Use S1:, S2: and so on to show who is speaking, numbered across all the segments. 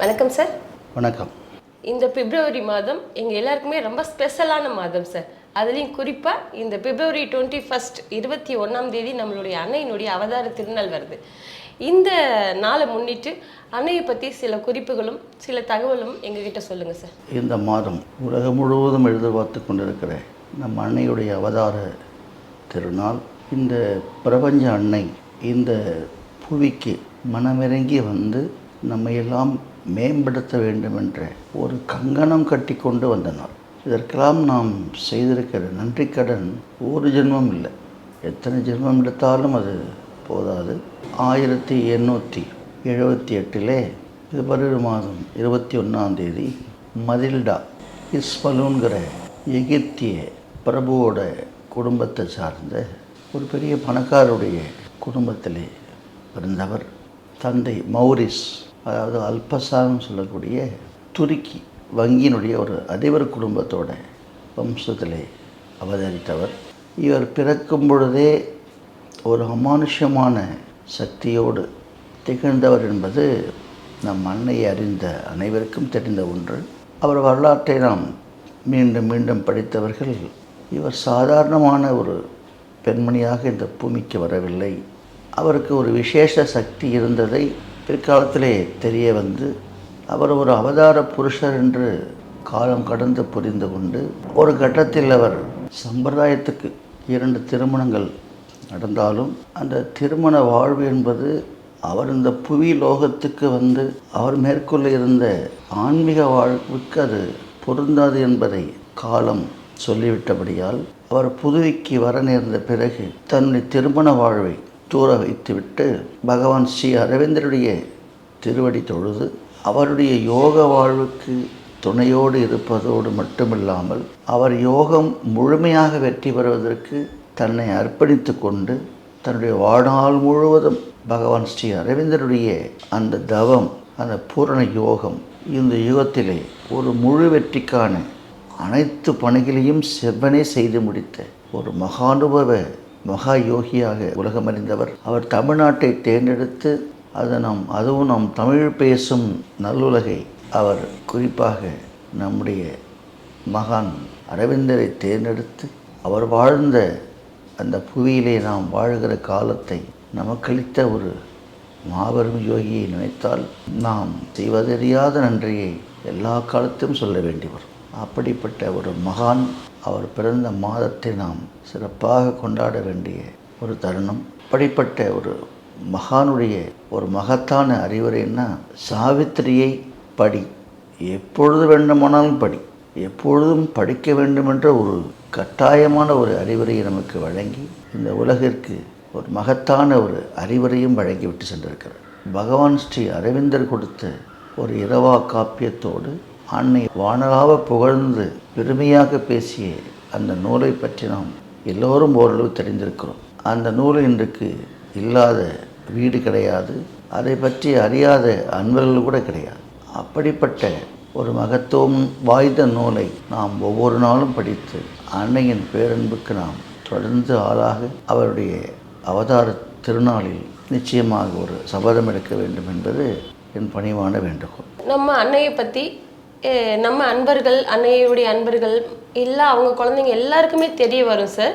S1: வணக்கம் சார்
S2: வணக்கம்.
S1: இந்த பிப்ரவரி மாதம் எங்கள் எல்லாருக்குமே ரொம்ப ஸ்பெஷலான மாதம் சார் அதுலேயும் குறிப்பாக இந்த பிப்ரவரி டுவெண்ட்டி ஃபஸ்ட் இருபத்தி ஒன்றாம் தேதி நம்மளுடைய அன்னையினுடைய அவதார திருநாள் வருது. இந்த நாளை முன்னிட்டு அன்னையை பற்றி சில குறிப்புகளும் சில தகவலும் எங்ககிட்ட சொல்லுங்கள் சார்
S2: இந்த மாதம் உலகம் முழுவதும் எதிர்பார்த்து கொண்டிருக்கிற நம் அன்னையுடைய அவதார திருநாள் இந்த பிரபஞ்ச அன்னை இந்த புவிக்கு மனமிறங்கி வந்து நம்மையெல்லாம் மேம்படுத்த வேண்டும் என்ற ஒரு கங்கணம் கட்டி கொண்டு வந்தனர் இதற்கெல்லாம் நாம் செய்திருக்கிற நன்றிக்கடன் ஒரு ஜென்மம் இல்லை. எத்தனை ஜென்மம் எடுத்தாலும் அது போதாது. ஆயிரத்தி எண்ணூற்றி எழுபத்தி எட்டிலே பிப்ரவரி மாதம் இருபத்தி ஒன்றாம் தேதி மதில்டா இஸ்மலூன்கிற எகிப்திய பிரபுவோட குடும்பத்தை சார்ந்த ஒரு பெரிய பணக்காரருடைய குடும்பத்திலே பிறந்தவர். தந்தை மௌரிஸ் அதாவது அல்பசான்னு சொல்லக்கூடிய துருக்கி வங்கியினுடைய ஒரு அதிபர் குடும்பத்தோட வம்சத்திலே அவதரித்தவர். இவர் பிறக்கும் பொழுதே ஒரு அமானுஷ்யமான சக்தியோடு திகழ்ந்தவர் என்பது நம் அன்னையை அறிந்த அனைவருக்கும் தெரிந்த ஒன்று. அவர் வரலாற்றை நாம் மீண்டும் மீண்டும் படித்தவர்கள் இவர் சாதாரணமான ஒரு பெண்மணியாக இந்த பூமிக்கு வரவில்லை. அவருக்கு ஒரு விசேஷ சக்தி இருந்ததை பிற்காலத்திலே தெரிய வந்து அவர் ஒரு அவதார புருஷர் என்று காலம் கடந்து புரிந்து கொண்டு ஒரு கட்டத்தில் அவர் சம்பிரதாயத்துக்கு இரண்டு திருமணங்கள் நடந்தாலும் அந்த திருமண வாழ்வு என்பது அவர் இந்த புவி லோகத்துக்கு வந்து அவர் மேற்கொள்ள இருந்த ஆன்மீக வாழ்வுக்கு அது பொருந்தாது என்பதை காலம் சொல்லிவிட்டபடியால் அவர் புதுவைக்கு வர நேர்ந்த பிறகு தன்னுடைய திருமண வாழ்வை தூர வைத்துவிட்டு பகவான் ஸ்ரீ அரவிந்தருடைய திருவடி தொழுது அவருடைய யோக வாழ்வுக்கு துணையோடு இருப்பதோடு மட்டுமில்லாமல் அவர் யோகம் முழுமையாக வெற்றி பெறுவதற்கு தன்னை அர்ப்பணித்து கொண்டு தன்னுடைய வாழ்நாள் முழுவதும் பகவான் ஸ்ரீ அரவிந்தருடைய அந்த தவம் அந்த பூரண யோகம் இந்த யுகத்திலே ஒரு முழு வெற்றிக்கான அனைத்து பணிகளையும் செவ்வனே செய்து முடித்த ஒரு மகானுபவ மகா யோகியாக உலகம் அறிந்தவர். அவர் தமிழ்நாட்டை தேர்ந்தெடுத்து அது நாம் அதுவும் நாம் தமிழ் பேசும் நல்லுலகை. அவர் குறிப்பாக நம்முடைய மகான் அரவிந்தரை தேர்ந்தெடுத்து அவர் வாழ்ந்த அந்த புவியிலே நாம் வாழ்கிற காலத்தை நமக்களித்த ஒரு மாபெரும் யோகியை நினைத்தால் நாம் செய்வதறியாத நன்றியை எல்லா காலத்திலும் சொல்ல வேண்டி வரும் அப்படிப்பட்ட ஒரு மகான் அவர் பிறந்த மாதத்தை நாம் சிறப்பாக கொண்டாட வேண்டிய ஒரு தருணம். அப்படிப்பட்ட ஒரு மகானுடைய ஒரு மகத்தான அறிவுரைன்னா சாவித்திரியை படி. எப்பொழுது வேண்டுமானாலும் படி. எப்பொழுதும் படிக்க வேண்டுமென்ற ஒரு கட்டாயமான ஒரு அறிவுரையை நமக்கு வழங்கி இந்த உலகிற்கு ஒரு மகத்தான ஒரு அறிவுரையும் வழங்கிவிட்டு சென்றிருக்கிறார். பகவான் ஸ்ரீ அரவிந்தர் கொடுத்த ஒரு இரவா காப்பியத்தோடு அன்னை வானலாவ புகழ்ந்து பெருமையாக பேசிய அந்த நூலை பற்றி நாம் எல்லோரும் ஓரளவு தெரிந்திருக்கிறோம். அந்த நூல் இன்றைக்கு இல்லாத வீடு கிடையாது. அதை பற்றி அறியாத அன்பர்கள் கூட கிடையாது. அப்படிப்பட்ட ஒரு மகத்துவம் வாய்ந்த நூலை நாம் ஒவ்வொரு நாளும் படித்து அன்னையின் பேரன்புக்கு நாம் தொடர்ந்து ஆளாக அவருடைய அவதார திருநாளில் நிச்சயமாக ஒரு சபதம் எடுக்க வேண்டும் என்பது என் பணிவான வேண்டுகோள்.
S1: நம்ம அன்னையை பற்றி நம்ம அன்பர்கள் அன்னையுடைய அன்பர்கள் இல்லை அவங்க குழந்தைங்க எல்லாருக்குமே தெரிய வரும் சார்.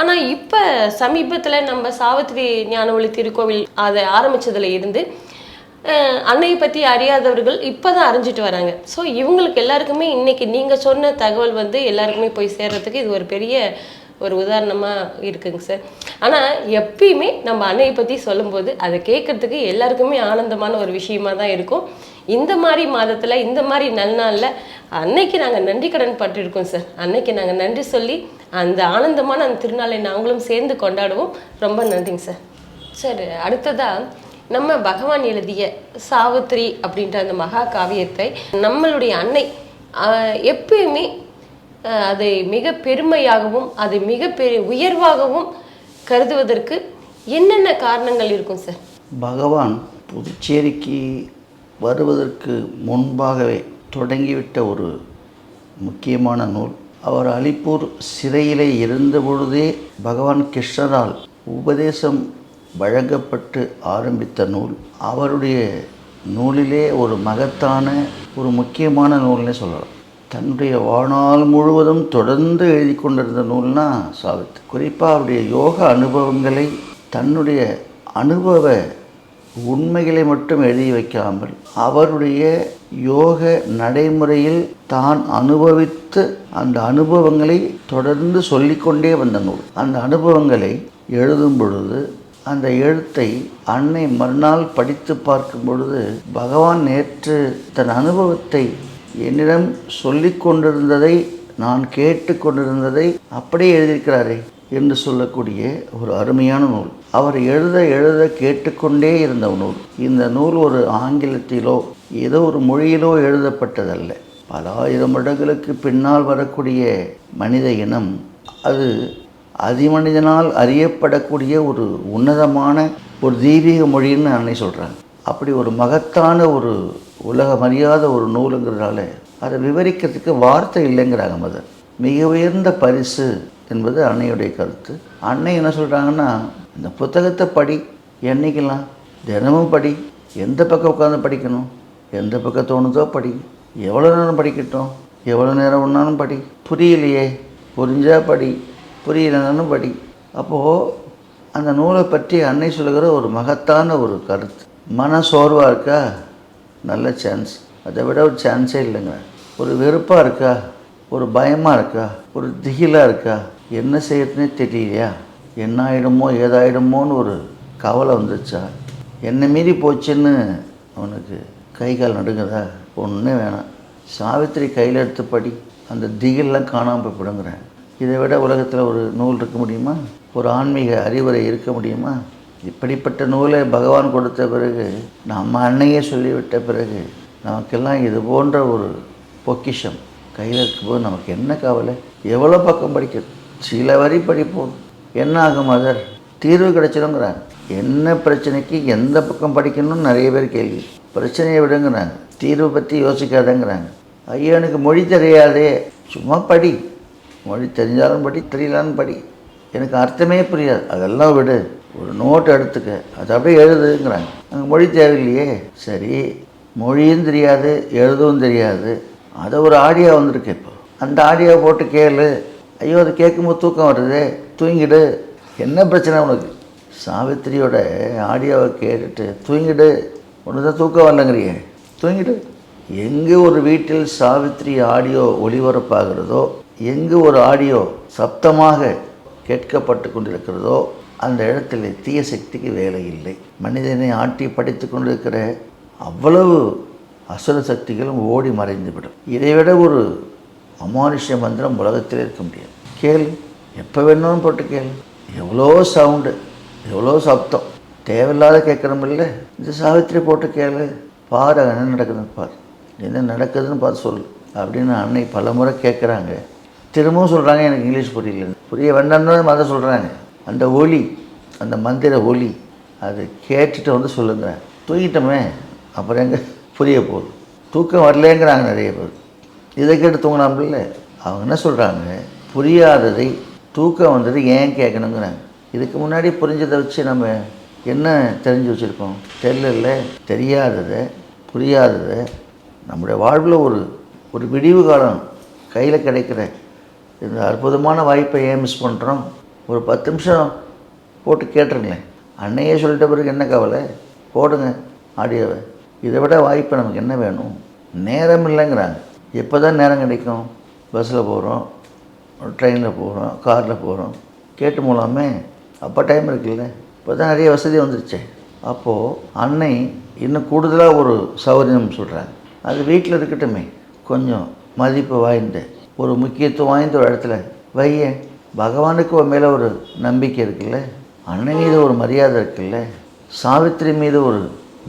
S1: ஆனால் இப்போ சமீபத்தில் நம்ம சாவித்திரி ஞானவழி திருக்கோவில் அதை ஆரம்பித்ததில் இருந்து அன்னையை பற்றி அறியாதவர்கள் இப்போ தான் அறிஞ்சிட்டு வராங்க. ஸோ இவங்களுக்கு எல்லாருக்குமே இன்னைக்கு நீங்கள் சொன்ன தகவல் வந்து எல்லாருக்குமே போய் சேர்றதுக்கு இது ஒரு பெரிய ஒரு உதாரணமாக இருக்குங்க சார். ஆனால் எப்பயுமே நம்ம அன்னையை பற்றி சொல்லும்போது அதை கேட்கறதுக்கு எல்லாருக்குமே ஆனந்தமான ஒரு விஷயமா தான் இருக்கும். இந்த மாதிரி மாதத்தில் இந்த மாதிரி நல்நாளில் அன்னைக்கு நாங்கள் நன்றி கடன் பட்டிருக்கோம் சார். அன்னைக்கு நாங்கள் நன்றி சொல்லி அந்த ஆனந்தமான அந்த திருநாளை நாங்களும் சேர்ந்து கொண்டாடுவோம். ரொம்ப நன்றிங்க சார். சார் அடுத்ததாக நம்ம பகவான் எழுதிய சாவித்திரி அப்படின்ற அந்த மகா காவியத்தை நம்மளுடைய அன்னை எப்பயுமே அதை மிக பெருமையாகவும் அதை மிக பெரிய உயர்வாகவும் கருதுவதற்கு என்னென்ன காரணங்கள் இருக்கும் சார்?
S2: பகவான் புதுச்சேரிக்கு வருவதற்கு முன்பாகவே தொடங்கிவிட்ட ஒரு முக்கியமான நூல். அவர் அலிப்பூர் சிறையிலே இருந்த பொழுதே பகவான் கிருஷ்ணரால் உபதேசம் வழங்கப்பட்டு ஆரம்பித்த நூல். அவருடைய நூலிலே ஒரு மகத்தான ஒரு முக்கியமான நூல்னே சொல்லலாம். தன்னுடைய வாழ்நாள் முழுவதும் தொடர்ந்து எழுதி கொண்டிருந்த நூல்னா சாவித் குறிப்பாக அவருடைய யோக அனுபவங்களை தன்னுடைய அனுபவ உண்மைகளை மட்டும் எழுதி வைக்காமல் அவருடைய யோக நடைமுறையில் தான் அனுபவித்து அந்த அனுபவங்களை தொடர்ந்து சொல்லிக்கொண்டே வந்த நூல். அந்த அனுபவங்களை எழுதும் பொழுது அந்த எழுத்தை அன்னை மறுநாள் படித்து பார்க்கும் பொழுது பகவான் நேற்று தன் அனுபவத்தை என்னிடம் சொல்லிக் கொண்டிருந்ததை நான் கேட்டு கொண்டிருந்ததை அப்படியே எழுதியிருக்கிறாரே என்று சொல்லக்கூடிய ஒரு அருமையான நூல். அவர் எழுத எழுத கேட்டுக்கொண்டே இருந்த நூல். இந்த நூல் ஒரு ஆங்கிலத்திலோ ஏதோ ஒரு மொழியிலோ எழுதப்பட்டதல்ல. பல ஆயிரம் வருடங்களுக்கு பின்னால் வரக்கூடிய மனித இனம் அது அதிமனிதனால் அறியப்படக்கூடிய ஒரு உன்னதமான ஒரு தெய்வீக மொழின்னு அன்னை சொல்கிறாங்க அப்படி ஒரு மகத்தான ஒரு உலகம் அறியாத ஒரு நூலுங்கிறதால அதை விவரிக்கிறதுக்கு வார்த்தை இல்லைங்கிறாங்க மதர். மிக உயர்ந்த பரிசு என்பது அன்னையுடைய கருத்து. அன்னை என்ன சொல்கிறாங்கன்னா இந்த புத்தகத்தை படி என்னைக்கெல்லாம்? தினமும் படி. எந்த பக்கம் உட்காந்து படிக்கணும்? எந்த பக்கம் தோணுதோ படி. எவ்வளோ நேரம் படிக்கட்டும்? எவ்வளோ நேரம் ஒன்றாலும் படி. புரியலையே? புரிஞ்சால் படி. புரியலனாலும் படி. அப்போது அந்த நூலை பற்றி அன்னை சொல்லுகிற ஒரு மகத்தான ஒரு கருத்து. மன சோர்வாக இருக்கா? நல்ல சான்ஸ் அதை விட ஒரு சான்ஸே இல்லைங்க. ஒரு வெறுப்பாக இருக்கா? ஒரு பயமாக இருக்கா? ஒரு திகிலாக இருக்கா? என்ன செய்யறதுனே தெரியலையா? என்ன ஆகிடுமோ ஏதாயிடுமோன்னு ஒரு கவலை வந்துச்சா என்னை மீறி போச்சுன்னு அவனுக்கு கை கால் நடுங்குதா? ஒன்றுமே வேணாம். சாவித்திரி கையில் எடுத்து படி அந்த திகில்லாம் காணாமல் போய் விடுங்கிறேன் இதை விட உலகத்தில் ஒரு நூல் இருக்க முடியுமா? ஒரு ஆன்மீக அறிவுரை இருக்க முடியுமா? இப்படிப்பட்ட நூலை பகவான் கொடுத்த பிறகு நம்ம அன்னையே சொல்லிவிட்ட பிறகு நமக்கெல்லாம் இது போன்ற ஒரு பொக்கிஷம். கையில் இருக்கும்போது நமக்கு என்ன கவலை? எவ்வளோ பக்கம் படிக்கிறது சில வரி படிப்போம். என்ன ஆகும் அதர் தீர்வு கிடைச்சிடுங்கிறாங்க என்ன பிரச்சனைக்கு எந்த பக்கம் படிக்கணும்னு நிறைய பேர் கேள்வி. பிரச்சனையை விடுங்கிறாங்க. தீர்வு பற்றி யோசிக்காதங்கிறாங்க. ஐயோ எனக்கு மொழி தெரியாதே. சும்மா படி. மொழி தெரிஞ்சாலும் படி தெரியலான்னு படி. எனக்கு அர்த்தமே புரியாது. அதெல்லாம் விடு. ஒரு நோட் எடுத்துக்க. அது அப்படியே எழுதுங்கிறாங்க. அங்கே மொழி தேவையில்லையே. சரி. மொழியும் தெரியாது எழுதவும் தெரியாது. அதை ஒரு ஆடியோ வந்திருக்கு இப்போ. அந்த ஆடியோ போட்டு கேளு. ஐயோ அது கேட்கும்போது தூக்கம் வருது. தூங்கிடு. என்ன பிரச்சனை உனக்கு? சாவித்திரியோட ஆடியோவை கேட்டுட்டு தூங்கிடு. ஒன்று தான் தூக்கம் வரலங்கிறியே தூங்கிடு. எங்கே ஒரு வீட்டில் சாவித்திரி ஆடியோ ஒளிபரப்பாகிறதோ எங்கு ஒரு ஆடியோ சப்தமாக கேட்கப்பட்டு கொண்டிருக்கிறதோ அந்த இடத்துல தீய சக்திக்கு வேலை இல்லை. மனிதனை ஆட்டி படித்து கொண்டிருக்கிற அவ்வளவு அசுர சக்திகளும் ஓடி மறைந்துவிடும். இதைவிட ஒரு அமானுஷ்ய மந்திரம் உலகத்தில் இருக்க முடியாது. கேள். எப்போ வேணாலும் போட்டு கேள். எவ்வளோ சவுண்டு எவ்வளோ சப்தம். தேவையில்லாத கேட்குறோம் இல்லை இந்த சாவித்திரி போட்டு கேளு. பாரு என்ன நடக்குதுன்னு பாரு. என்ன நடக்குதுன்னு பார்த்து சொல்லு. அப்படின்னு அன்னை பல முறை கேட்குறாங்க. திரும்பவும் சொல்கிறாங்க எனக்கு இங்கிலீஷ் புரியல. புரிய வேண்டாம்னு மத சொல்கிறாங்க அந்த ஒலி அந்த மந்திர ஒலி அது கேட்டுட்டு வந்து சொல்லுங்க. தூங்கிட்டோமே அப்புறம் எங்கே? புரிய போகுது. தூக்கம் வரலேங்கிறாங்க நிறைய பேர். இதை கேட்டு தூங்கினாம்பில்ல அவங்க என்ன சொல்கிறாங்க புரியாததை தூக்கம் வந்தது ஏன் கேட்கணுங்கிறாங்க. இதுக்கு முன்னாடி புரிஞ்சதை வச்சு நம்ம என்ன தெரிஞ்சு வச்சுருக்கோம்? தெரியல தெரியாததை புரியாததை நம்முடைய வாழ்வில் ஒரு ஒரு விடிவு காலம் கையில் கிடைக்கிற இந்த அற்புதமான வாய்ப்பை ஏன் மிஸ் பண்ணுறோம் ஒரு பத்து நிமிஷம் போட்டு கேட்டுருங்களேன். அன்னையே சொல்லிட்ட பிறகு என்ன கவலை? போடுங்க ஆடியோவை. இதை விட வாய்ப்பு நமக்கு என்ன வேணும்? நேரம் இல்லைங்கிறாங்க. எப்போ தான் நேரம் கிடைக்கும்? பஸ்ஸில் போகிறோம் ட்ரெயினில் போகிறோம் காரில் போகிறோம் கேட்டு மூலமே அப்போ டைம் இருக்குல்ல? இப்போ தான் நிறைய வசதி வந்துருச்சு. அப்போது அன்னை இன்னும் கூடுதலாக ஒரு சௌகரியம் சொல்கிறாங்க அது வீட்டில் இருக்கட்டுமே. கொஞ்சம் மதிப்பு வாய்ந்த ஒரு முக்கியத்துவம் வாய்ந்த ஒரு இடத்துல வையேன் பகவானுக்கு உன் மேலே ஒரு நம்பிக்கை இருக்குல்ல? அன்னை மீது ஒரு மரியாதை இருக்குல்ல? சாவித்திரி மீது ஒரு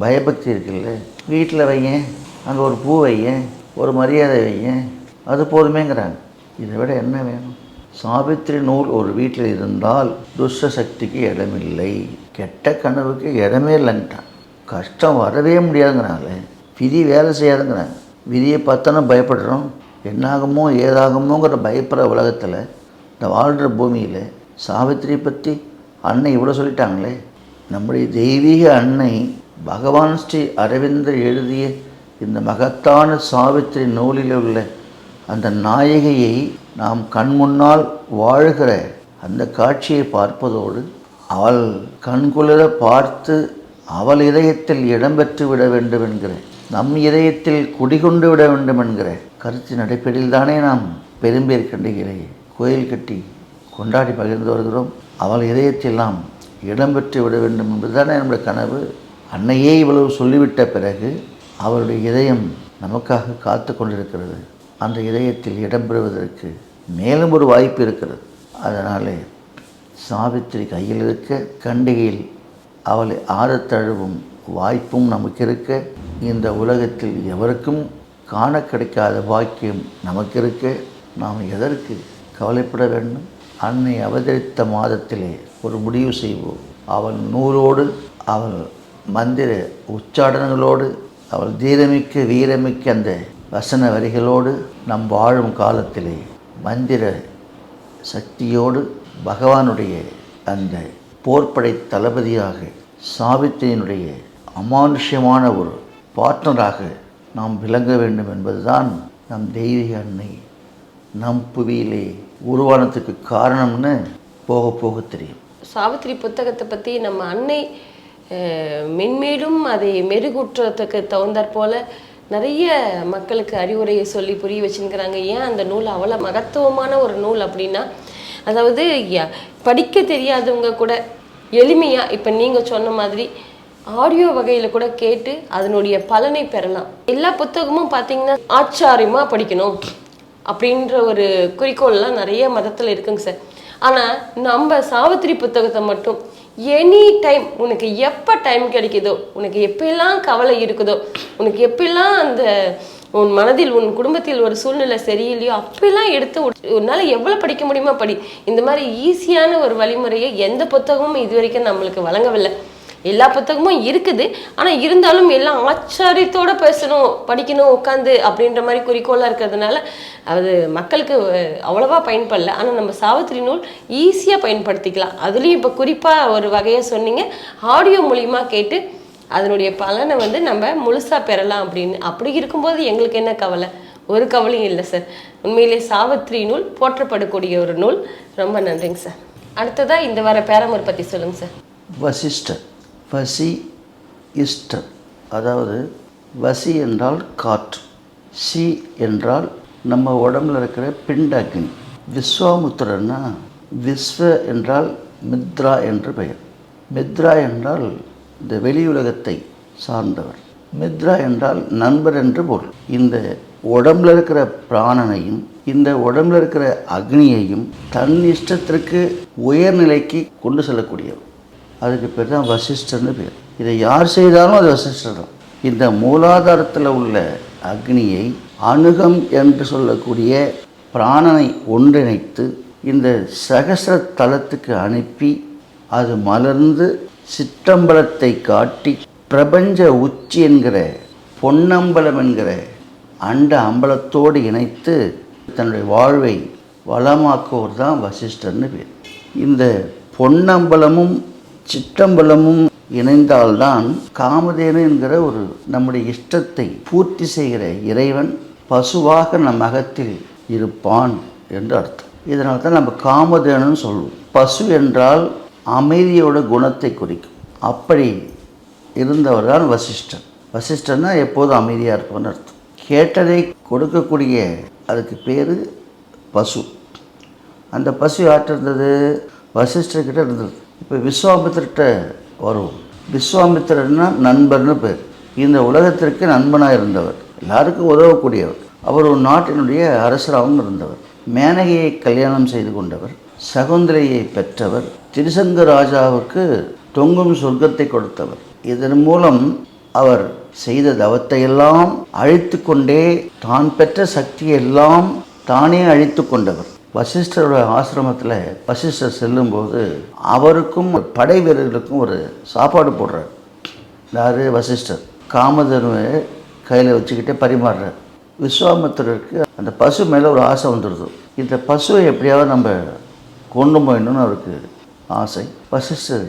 S2: பயபக்தி இருக்குல்ல? வீட்டில் வையேன் அங்கே ஒரு பூ வையேன் ஒரு மரியாதை வையேன் அது போதுமேங்கிறாங்க. இதை விட என்ன வேணும்? சாவித்திரி நூல் ஒரு வீட்டில் இருந்தால் துஷ்ட சக்திக்கு இடமில்லை. கெட்ட கனவுக்கு இடமே இல்லைன்ட்டான். கஷ்டம் வரவே முடியாதுங்கிறாங்களே. விதி வேலை செய்யாதுங்கிறாங்க. விதியை பார்த்தானே பயப்படுறோம். என்னாகுமோ ஏதாகுமோங்கிற பயப்படுற உலகத்தில் இந்த வாழ்கிற பூமியில் சாவித்திரி பற்றி அன்னை இவ்வளோ சொல்லிட்டாங்களே. நம்முடைய தெய்வீக அன்னை பகவான் ஸ்ரீ அரவிந்தர் எழுதிய இந்த மகத்தான சாவித்திரி நூலில் உள்ள அந்த நாயகியை நாம் கண் முன்னால் வாழ்கிற அந்த காட்சியை பார்ப்பதோடு அவள் கண்குளிர பார்த்து அவள் இதயத்தில் இடம்பெற்று விட வேண்டும் என்கிற நம் இதயத்தில் குடிகொண்டு விட வேண்டும் என்கிற கருத்தின் அடிப்படையில் தானே நாம் பெரும்பேற்கண்டிகளை கோயில் கட்டி கொண்டாடி பகிர்ந்து வருகிறோம். அவள் இதயத்தில் நாம் இடம்பெற்று விட வேண்டும் என்பதுதானே நம்முடைய கனவு. அன்னையே இவ்வளவு சொல்லிவிட்ட பிறகு அவளுடைய இதயம் நமக்காக காத்து கொண்டிருக்கிறது. அந்த இதயத்தில் இடம்பெறுவதற்கு மேலும் ஒரு வாய்ப்பு இருக்கிறது. அதனாலே சாவித்திரி கையில் இருக்க கண்டிகையில் அவளை ஆறத் தழுவும் வாய்ப்பும் நமக்கு இருக்க இந்த உலகத்தில் எவருக்கும் காண கிடைக்காத பாக்கியம் நமக்கு இருக்க நாம் எதற்கு கவலைப்பட வேண்டும்? அன்னை அவதரித்த மாதத்திலே ஒரு முடிவு செய்வோம். அவள் நூலோடு அவள் மந்திர உச்சாடனங்களோடு அவள் தீரமிக்க வீரமிக்க அந்த வசன வரிகளோடு நம் வாழும் காலத்திலே மந்திர சக்தியோடு பகவானுடைய அந்த போர்ப்படை தளபதியாக சாவித்திரியினுடைய அமானுஷ்யமான ஒரு பார்ட்னராக நாம் விளங்க வேண்டும் என்பதுதான் நம் தெய்வீக அன்னை நம் புவியிலே உருவானத்துக்கு காரணம்னு போக போக தெரியும்.
S1: சாவித்திரி புத்தகத்தை பற்றி நம்ம அன்னை மென்மேலும் அதை மெருகூற்றத்துக்கு தகுந்தாற் போல நிறைய மக்களுக்கு அறிவுரையை சொல்லி புரிய வச்சுருக்கிறாங்க. ஏன் அந்த நூல் அவ்வளோ மகத்துவமான ஒரு நூல் அப்படின்னா அதாவது படிக்க தெரியாதவங்க கூட எளிமையாக இப்போ நீங்கள் சொன்ன மாதிரி ஆடியோ வகையில் கூட கேட்டு அதனுடைய பலனை பெறலாம். எல்லா புத்தகமும் பார்த்தீங்கன்னா ஆச்சாரியமாக படிக்கணும் அப்படின்ற ஒரு குறிக்கோள்லாம் நிறைய மதத்தில் இருக்குங்க சார். ஆனால் நம்ம சாவித்திரி புத்தகத்தை மட்டும் எனி டைம் உனக்கு எப்போ டைம் கிடைக்குதோ உனக்கு எப்பெல்லாம் கவலை இருக்குதோ உனக்கு எப்பெல்லாம் அந்த உன் மனதில் உன் குடும்பத்தில் ஒரு சூழ்நிலை சரியில்லையோ அப்பெல்லாம் எடுத்து உன்னால் எவ்வளோ படிக்க முடியுமோ படி. இந்த மாதிரி ஈஸியான ஒரு வழிமுறையை எந்த புத்தகமும் இது வரைக்கும் நம்மளுக்கு வழங்கவில்லை. எல்லா புத்தகமும் இருக்குது. ஆனால் இருந்தாலும் எல்லாம் ஆச்சாரியத்தோடு பேசணும் படிக்கணும் உட்காந்து அப்படின்ற மாதிரி குறிக்கோளாக இருக்கிறதுனால அது மக்களுக்கு அவ்வளோவா பயன்படல. ஆனால் நம்ம சாவித்திரி நூல் ஈஸியாக பயன்படுத்திக்கலாம். அதுலேயும் இப்போ குறிப்பாக ஒரு வகையை சொன்னீங்க. ஆடியோ மூலிமா கேட்டு அதனுடைய பலனை வந்து நம்ம முழுசாக பெறலாம் அப்படின்னு. அப்படி இருக்கும்போது எங்களுக்கு என்ன கவலை? ஒரு கவலையும் இல்லை சார். உண்மையிலே சாவித்திரி நூல் போற்றப்படக்கூடிய ஒரு நூல். ரொம்ப நன்றிங்க சார். அடுத்ததாக இந்த வர பேரமர் பற்றி சொல்லுங்கள் சார்.
S2: வசிஷ்டர். வசி இஸ்டர் அதாவது வசி என்றால் காற்று சி என்றால் நம்ம உடம்புல இருக்கிற பிண்ட விஸ்வாமுத்திரன்னா விஸ்வ என்றால் மித்ரா என்று பெயர். மித்ரா என்றால் இந்த வெளி உலகத்தை சார்ந்தவர். மித்ரா என்றால் நண்பர் என்று பொருள். இந்த உடம்புல இருக்கிற பிராணனையும் இந்த உடம்புல இருக்கிற அக்னியையும் தன் இஷ்டத்திற்கு உயர்நிலைக்கு கொண்டு செல்லக்கூடியவர். அதுக்கு பேர் தான் வசிஷ்டர்னு பேர். இதை யார் செய்தாலும் அது வசிஷ்டர் தான். இந்த மூலாதாரத்தில் உள்ள அக்னியை அணுகம் என்று சொல்லக்கூடிய பிராணனை ஒன்றிணைத்து இந்த சகசர தலத்துக்கு அனுப்பி அது மலர்ந்து சிற்றம்பலத்தை காட்டி பிரபஞ்ச உச்சி என்கிற பொன்னம்பலம் என்கிற அண்ட அம்பலத்தோடு இணைத்து தன்னுடைய வாழ்வை வளமாக்குவோர் தான் வசிஷ்டர்னு பேர். இந்த பொன்னம்பலமும் சிற்றம்பலமும் இணைந்தால்தான் காமதேனு என்கிற ஒரு நம்முடைய இஷ்டத்தை பூர்த்தி செய்கிற இறைவன் பசுவாக நம் அகத்தில் இருப்பான் என்று அர்த்தம். இதனால தான் நம்ம காமதேனுன்னு சொல்லுவோம். பசு என்றால் அமைதியோட குணத்தை குறிக்கும். அப்படி இருந்தவர் தான் வசிஷ்டன் வசிஷ்டன்னா எப்போதும் அமைதியாக இருப்பவன்னு அர்த்தம். கேட்டதை கொடுக்கக்கூடிய அதுக்கு பேர் பசு. அந்த பசு யார்கிட்ட இருந்தது? வசிஷ்டர்கிட்ட இருந்தது. இப்போ விஸ்வாமித்திர்கிட்ட வருவோம் விஸ்வாமித்திரன்னா நண்பர்னு பேர். இந்த உலகத்திற்கு நண்பனாக இருந்தவர். எல்லாருக்கும் உதவக்கூடியவர். அவர் ஒரு நாட்டினுடைய அரசராகவும் இருந்தவர். மேனகையை கல்யாணம் செய்து கொண்டவர். சகுந்தலையை பெற்றவர். திருசங்க ராஜாவுக்கு தொங்கும் சொர்க்கத்தை கொடுத்தவர். இதன் மூலம் அவர் செய்த தவத்தையெல்லாம் அழித்து கொண்டே தான் பெற்ற சக்தியெல்லாம் தானே அழித்து கொண்டவர். வசிஷ்டரோட ஆசிரமத்தில் வசிஷ்டர் செல்லும்போது அவருக்கும் படை வீரர்களுக்கும் ஒரு சாப்பாடு போடுறார். யார்? வசிஷ்டர். காமதனுவை கையில் வச்சுக்கிட்டே பரிமாறுறார். விஸ்வாமித்திரருக்கு அந்த பசு மேலே ஒரு ஆசை வந்துடுது இந்த பசுவை எப்படியாவது நம்ம கொண்டு போயிடணும்னு அவருக்கு ஆசை. வசிஷ்டர்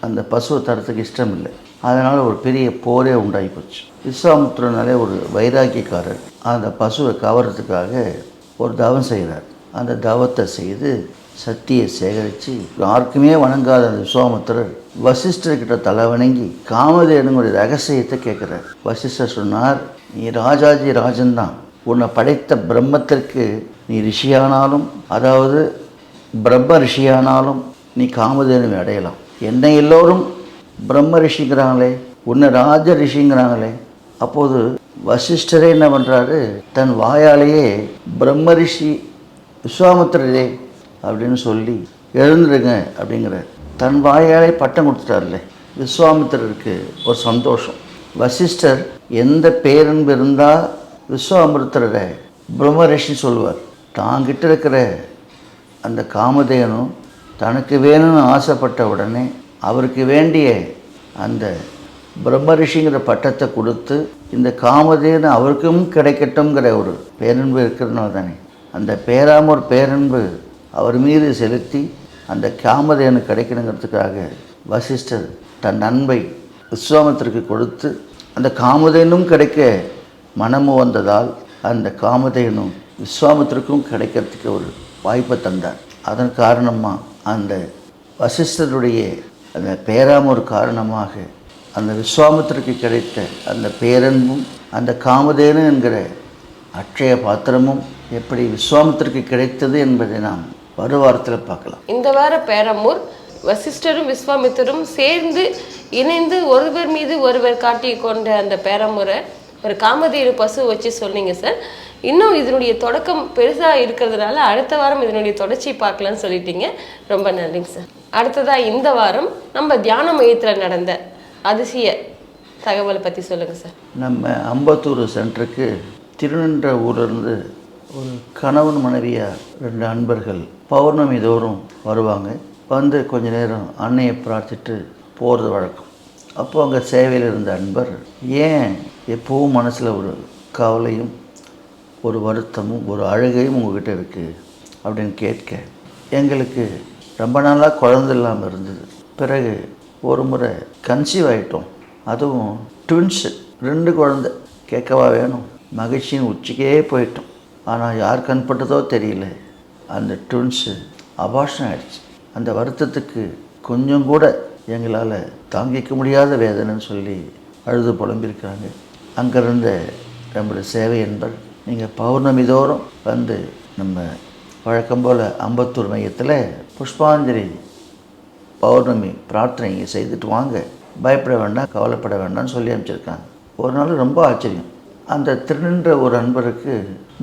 S2: அந்த பசுவை தரத்துக்கு இஷ்டம் இல்லை அதனால் ஒரு பெரிய போரே உண்டாகி போச்சு. விஸ்வாமித்திரனாலே ஒரு வைராக்கியக்காரர். அந்த பசுவை கவர்றதுக்காக ஒரு தவம் செய்கிறார் அந்த தவத்தை செய்து சக்தியை சேகரித்து யாருக்குமே வணங்காத அந்த விஸ்வாமித்திரர் வசிஷ்டர்கிட்ட தலை வணங்கி காமதேனுடைய ரகசியத்தை கேட்குறார். வசிஷ்டர் சொன்னார் நீ ராஜாஜி ராஜன் தான் உன்னை படைத்த பிரம்மத்திற்கு நீ ரிஷியானாலும் அதாவது பிரம்ம ரிஷியானாலும் நீ காமதேனுவை அடையலாம். என்னை எல்லோரும் பிரம்ம ரிஷிங்கிறாங்களே உன்னை ராஜ ரிஷிங்கிறாங்களே. அப்போது வசிஷ்டரே என்ன பண்ணுறாரு தன் வாயாலேயே பிரம்ம ரிஷி விஸ்வாமித்திரரே அப்படின்னு சொல்லி எழுந்துருங்க அப்படிங்கிறார். தன் வாயாலே பட்டம் கொடுத்துட்டார்ல. விஸ்வாமித்திரருக்கு ஒரு சந்தோஷம். வசிஷ்டர் எந்த பேரன்பு இருந்தால் விஸ்வாமித்திரரை பிரம்மரிஷி சொல்லுவார். தாங்கிட்ட இருக்கிற அந்த காமதேனும் தனக்கு வேணும்னு ஆசைப்பட்ட உடனே அவருக்கு வேண்டிய அந்த பிரம்மரிஷிங்கிற பட்டத்தை கொடுத்து இந்த காமதேனு அவருக்கும் கிடைக்கட்டும்ங்கிற ஒரு பேரன்பு இருக்கிறதுனால தானே. அந்த பேராமூர் பேரன்பு அவர் மீது செலுத்தி அந்த காமதேனு கிடைக்கணுங்கிறதுக்காக வசிஷ்டர் தன் அன்பை விஸ்வாமத்திற்கு கொடுத்து அந்த காமதேனும் கிடைக்க மனமு வந்ததால் அந்த காமதேனும் விஸ்வாமத்திற்கும் கிடைக்கிறதுக்கு ஒரு வாய்ப்பை தந்தார். அதன் காரணமாக அந்த வசிஷ்டருடைய அந்த பேராமூர் காரணமாக அந்த விஸ்வாமத்திற்கு கிடைத்த அந்த பேரன்பும் அந்த காமதேனு என்கிற அட்சய பாத்திரமும் எப்படி விஸ்வாமித்திற்கு கிடைத்தது என்பதை நாம் வருவாரத்தில் பார்க்கலாம்.
S1: இந்த வார பேரமூர் வசிஷ்டரும் விஸ்வாமித்தரும் சேர்ந்து இணைந்து ஒருவர் மீது ஒருவர் காட்டி கொண்ட அந்த பேரமுறை ஒரு காமதேனு பசு வச்சு சொன்னீங்க சார். இன்னும் இதனுடைய தொடக்கம் பெருசா இருக்கிறதுனால அடுத்த வாரம் இதனுடைய தொடர்ச்சி பார்க்கலாம்னு சொல்லிட்டீங்க. ரொம்ப நன்றிங்க சார். அடுத்ததா இந்த வாரம் நம்ம தியான மையத்துல நடந்த அதிசய தகவலை பத்தி சொல்லுங்க சார்.
S2: நம்ம அம்பத்தூர் சென்டருக்கு திருநின்ற ஊர்லேருந்து ஒரு கணவன் மனைவியாக ரெண்டு அன்பர்கள் பௌர்ணமி தோறும் வருவாங்க. வந்து கொஞ்ச நேரம் அன்னையை பிரார்த்திட்டு போகிறது வழக்கம். அப்போ அங்கே சேவையில் இருந்த அன்பர் ஏன் எப்போவும் மனசில் ஒரு கவலையும் ஒரு வருத்தமும் ஒரு அழுகையும் உங்ககிட்ட இருக்குது அப்படின்னு கேட்க எங்களுக்கு ரொம்ப நாளாக குழந்தை இல்லாமல் இருந்தது. பிறகு ஒரு முறை கன்சீவ் ஆகிட்டோம் அதுவும் ட்வின்ஸு ரெண்டு குழந்தை. கேட்கவா வேணும்? மகிழ்ச்சியின் உச்சிக்கே போயிட்டோம். ஆனால் யார் கண்பட்டதோ தெரியல. அந்த ட்வின்ஸு அபாஷன் ஆயிடுச்சு. அந்த வருத்தத்துக்கு கொஞ்சம் கூட எங்களால் தாங்கிக்க முடியாத வேதனைன்னு சொல்லி அழுது புலம்பிருக்கிறாங்க அங்கிருந்த நம்முடைய சேவை என்பர் நீங்கள் பௌர்ணமி தோறும் வந்து நம்ம வழக்கம் போல் அம்பத்தூர் மையத்தில் புஷ்பாஞ்சலி பௌர்ணமி பிரார்த்தனை செய்துட்டு வாங்க. பயப்பட வேண்டாம் கவலைப்பட வேண்டாம்னு சொல்லி அனுப்பிச்சிருக்காங்க. ஒரு நாள் ரொம்ப ஆச்சரியம். அந்த திருநின்ற ஒரு அன்பருக்கு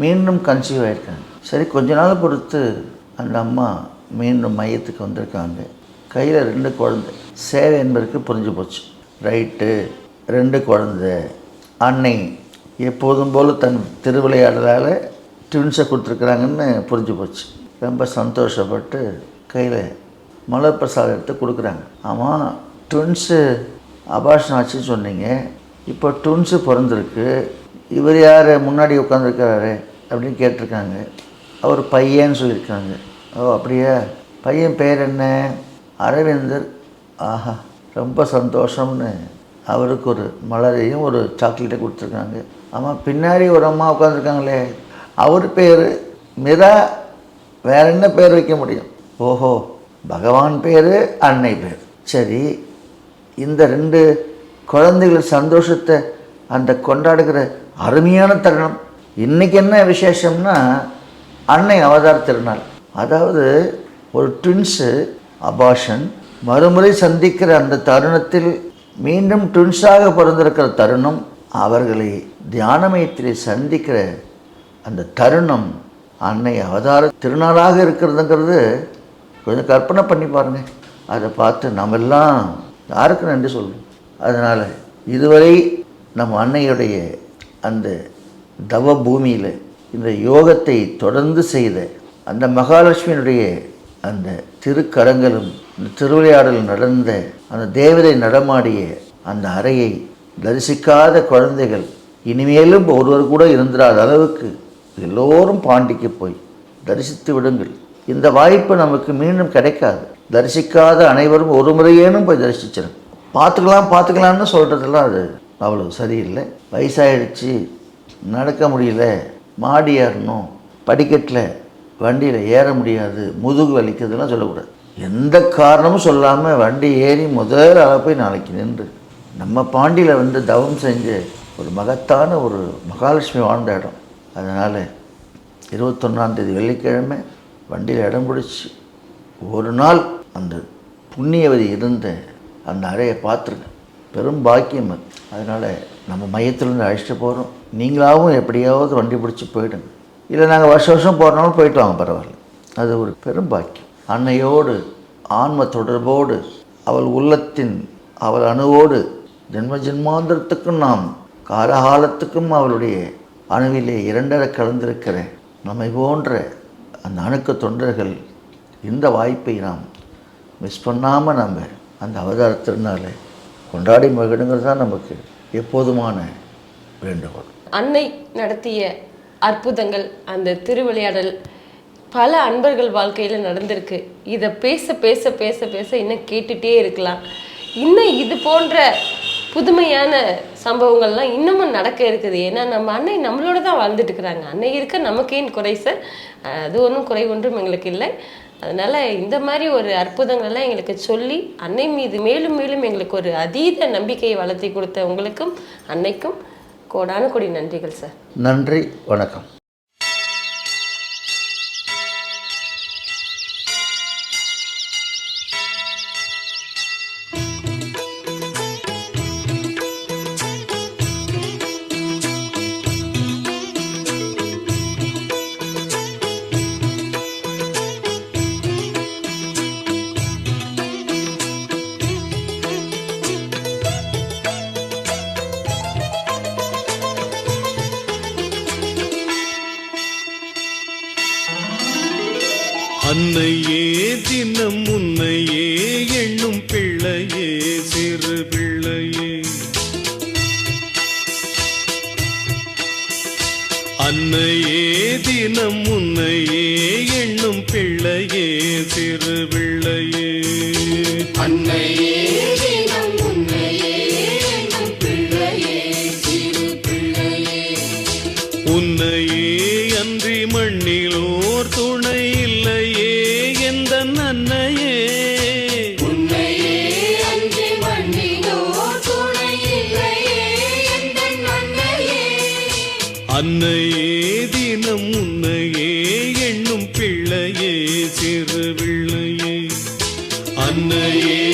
S2: மீண்டும் கன்சீவ் ஆயிருக்காங்க. சரி கொஞ்ச நாள் பொறுத்து அந்த அம்மா மீண்டும் மையத்துக்கு வந்திருக்காங்க. கையில் ரெண்டு குழந்தை. சேவை என்பதற்கு புரிஞ்சு போச்சு. ரைட்டு ரெண்டு குழந்தை. அன்னை எப்போதும் போல் தன் திருவிளையாடலால் ட்வின்ஸை கொடுத்துருக்குறாங்கன்னு புரிஞ்சு போச்சு. ரொம்ப சந்தோஷப்பட்டு கையில் மலர் பிரசாதம் எடுத்து கொடுக்குறாங்க. ஆமாம் ட்வின்ஸு அபாஷன் ஆச்சுன்னு சொன்னீங்க. இப்போ ட்வின்ஸு பிறந்திருக்கு. இவர் யார்? முன்னாடி உட்காந்துருக்கிறாரு அப்படின்னு கேட்டிருக்காங்க. அவர் பையன்னு சொல்லியிருக்காங்க. ஓ அப்படியா? பையன் பேர் என்ன? அரவிந்தர். ஆஹா ரொம்ப சந்தோஷம்னு. அவருக்கு ஒரு மலரையும் ஒரு சாக்லேட்டை கொடுத்துருக்காங்க. ஆமாம் பின்னாடி ஒரு அம்மா உட்காந்துருக்காங்களே அவர் பேர் மிரா. வேற என்ன பேர் வைக்க முடியும்? ஓஹோ பகவான் பேர் அன்னை பேர். சரி இந்த ரெண்டு குழந்தைகள் சந்தோஷத்தை அந்த கொண்டாடுகிற அருமையான தருணம். இன்றைக்கி என்ன விசேஷம்னா அன்னை அவதார திருநாள். அதாவது ஒரு ட்வின்ஸு அபாஷன் மறுமுறை சந்திக்கிற அந்த தருணத்தில் மீண்டும் ட்வின்ஸாக பிறந்திருக்கிற தருணம் அவர்களை தியானமயத்தில் சந்திக்கிற அந்த தருணம் அன்னை அவதார திருநாளாக இருக்கிறதுங்கிறது கொஞ்சம் கற்பனை பண்ணி பாருங்க. அதை பார்த்து நம்ம எல்லாம் யாருக்கு நன்றி சொல்லணும் அதனால் இதுவரை நம் அன்னையுடைய அந்த தவ பூமியில் இந்த யோகத்தை தொடர்ந்து செய்த அந்த மகாலட்சுமியினுடைய அந்த திருக்கரங்களும் இந்த திருவிளையாடல் நடந்த அந்த தேவதை நடமாடிய அந்த அறையை தரிசிக்காத குழந்தைகள் இனிமேலும் ஒருவர் கூட இருந்திராத அளவுக்கு எல்லோரும் பாண்டிக்கு போய் தரிசித்து விடுங்கள். இந்த வாய்ப்பு நமக்கு மீண்டும் கிடைக்காது. தரிசிக்காத அனைவரும் ஒரு முறையேனும் போய் தரிசிச்சிடும் பார்த்துக்கலாம் பார்த்துக்கலாம்னு சொல்கிறதெல்லாம் அது அவ்வளோ சரியில்லை. வயசாகிடுச்சு நடக்க முடியல. மாடி ஏறணும். படிக்கட்டில் வண்டியில் ஏற முடியாது. முதுகு வலிக்குதுலாம் சொல்லக்கூடாது. எந்த காரணமும் சொல்லாமல் வண்டி ஏறி முதல் அளவு போய் நாளைக்கு நின்று நம்ம பாண்டியில் வந்து தவம் செஞ்ச ஒரு மகத்தான ஒரு மகாலட்சுமி வாழ்ந்த இடம். அதனால் இருபத்தொன்னாந்தேதி வெள்ளிக்கிழமை வண்டியில் இடம் பிடிச்சி ஒரு நாள் அந்த புண்ணியவதி இருந்த அந்த அறையை பார்த்துருங்க. பெரும் பாக்கியம் அது. அதனால் நம்ம மையத்திலேருந்து அழைச்சிட்டு போகிறோம் நீங்களாகவும் எப்படியாவது வண்டி பிடிச்சி போயிடுங்க. இல்லை நாங்கள் வருஷம் வருஷம் போகிறனாலும் போயிட்டு வாங்க பரவாயில்ல. அது ஒரு பெரும் பாக்கியம். அன்னையோடு ஆன்ம தொடர்போடு அவள் உள்ளத்தின் அவள் அணுவோடு ஜென்ம ஜென்மாந்திரத்துக்கும் நாம் காலகாலத்துக்கும் அவளுடைய அணுவிலே இரண்டரை கலந்திருக்கிற நம்மை போன்ற அந்த அணுக்க தொண்டர்கள் இந்த வாய்ப்பை நாம் மிஸ் பண்ணாமல் நம்ம அந்த அவதார திருநாளை கொண்டாடி மகிழுங்கிறது தான் நமக்கு எப்போதுமான வேண்டுகோள்.
S1: அன்னை நடத்திய அற்புதங்கள் அந்த திருவிளையாடல் பல அன்பர்கள் வாழ்க்கையில் நடந்திருக்கு. இதை பேச பேச பேச பேச இன்னும் கேட்டுட்டே இருக்கலாம். இன்னும் இது போன்ற புதுமையான சம்பவங்கள்லாம் இன்னமும் நடக்க இருக்குது. ஏன்னா நம்ம அன்னை நம்மளோட தான் வாழ்ந்துட்டு இருக்கிறாங்க. அன்னை இருக்க நமக்கேன் குறை சார். அது ஒன்றும் குறை ஒன்றும் எங்களுக்கு இல்லை. அதனால இந்த மாதிரி ஒரு அற்புதங்கள்லாம் எங்களுக்கு சொல்லி அன்னை மீது மேலும் மேலும் எங்களுக்கு ஒரு அதீத நம்பிக்கையை வளர்த்தி கொடுத்த உங்களுக்கும் அன்னைக்கும் கோடான கொடி நன்றிகள் சார்.
S2: நன்றி வணக்கம்.
S3: அன்னையே தினம் உன்னையே பிள்ளையே சிறு பிள்ளையே அன்னையே